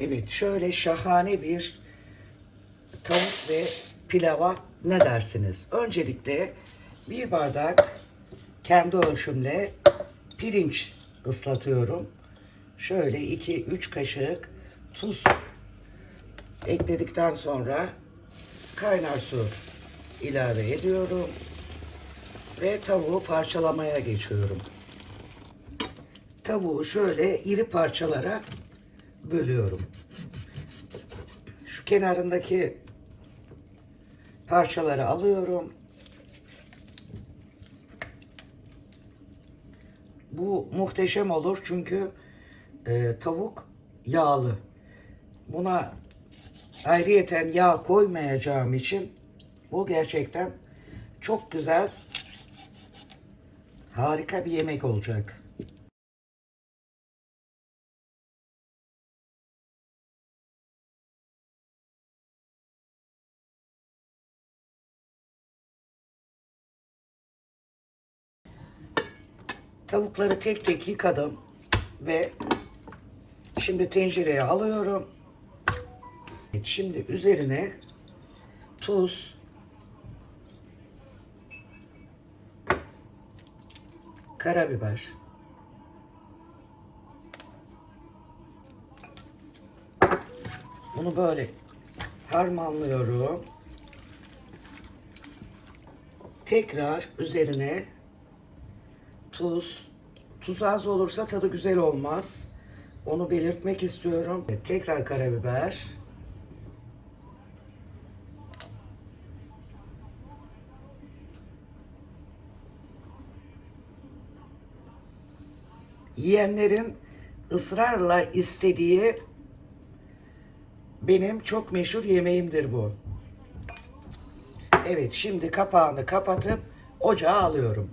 Evet şöyle şahane bir tavuk ve pilava ne dersiniz? Öncelikle bir bardak kendi ölçümle pirinç ıslatıyorum. Şöyle 2-3 kaşık tuz ekledikten sonra kaynar su ilave ediyorum ve tavuğu parçalamaya geçiyorum. Tavuğu şöyle iri parçalara bölüyorum. Şu kenarındaki parçaları alıyorum. Bu muhteşem olur çünkü e, tavuk yağlı. Buna ayrıyeten yağ koymayacağım için bu gerçekten çok güzel harika bir yemek olacak. Tavukları tek tek yıkadım ve şimdi tencereye alıyorum. Şimdi üzerine tuz, karabiber, bunu böyle harmanlıyorum. Tekrar üzerine tuz. Tuz az olursa tadı güzel olmaz. Onu belirtmek istiyorum. Tekrar karabiber. Yiyenlerin ısrarla istediği benim çok meşhur yemeğimdir bu. Evet şimdi kapağını kapatıp ocağa alıyorum.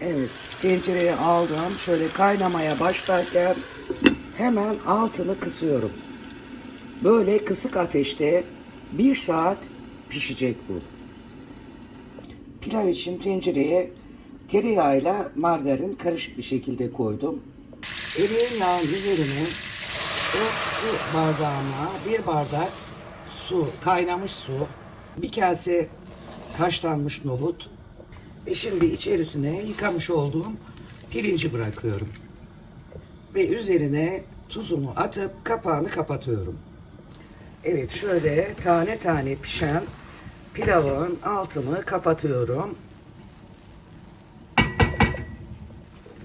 Evet, tencereye aldım. Şöyle kaynamaya başlarken hemen altını kısıyorum. Böyle kısık ateşte bir saat pişecek bu. Pilav için tencereye tereyağıyla margarin karışık bir şekilde koydum. Yağın üzerine 4 su bardağına bir bardak su, kaynamış su, bir kase haşlanmış nohut, ve şimdi içerisine yıkamış olduğum pirinci bırakıyorum. Ve üzerine tuzumu atıp kapağını kapatıyorum. Evet şöyle tane tane pişen pilavın altını kapatıyorum.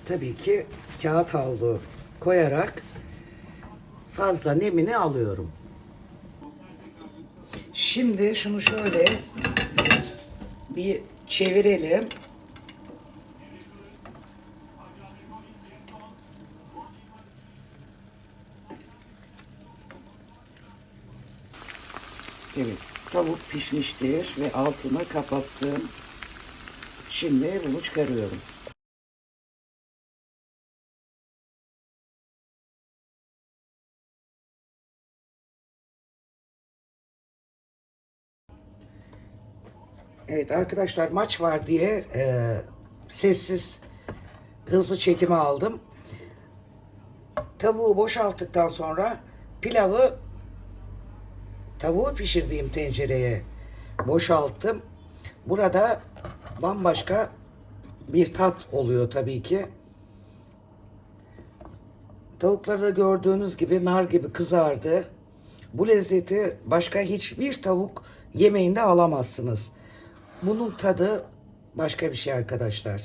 Tabii ki kağıt havlu koyarak fazla nemini alıyorum. Şimdi şunu şöyle bir çevirelim. Evet, tavuk pişmiştir ve altını kapattım. Şimdi bunu çıkarıyorum. Evet arkadaşlar maç var diye e, sessiz hızlı çekimi aldım. Tavuğu boşalttıktan sonra pilavı tavuğu pişirdiğim tencereye boşalttım. Burada bambaşka bir tat oluyor tabii ki. Tavukları da gördüğünüz gibi nar gibi kızardı. Bu lezzeti başka hiçbir tavuk yemeğinde alamazsınız. Bunun tadı başka bir şey arkadaşlar.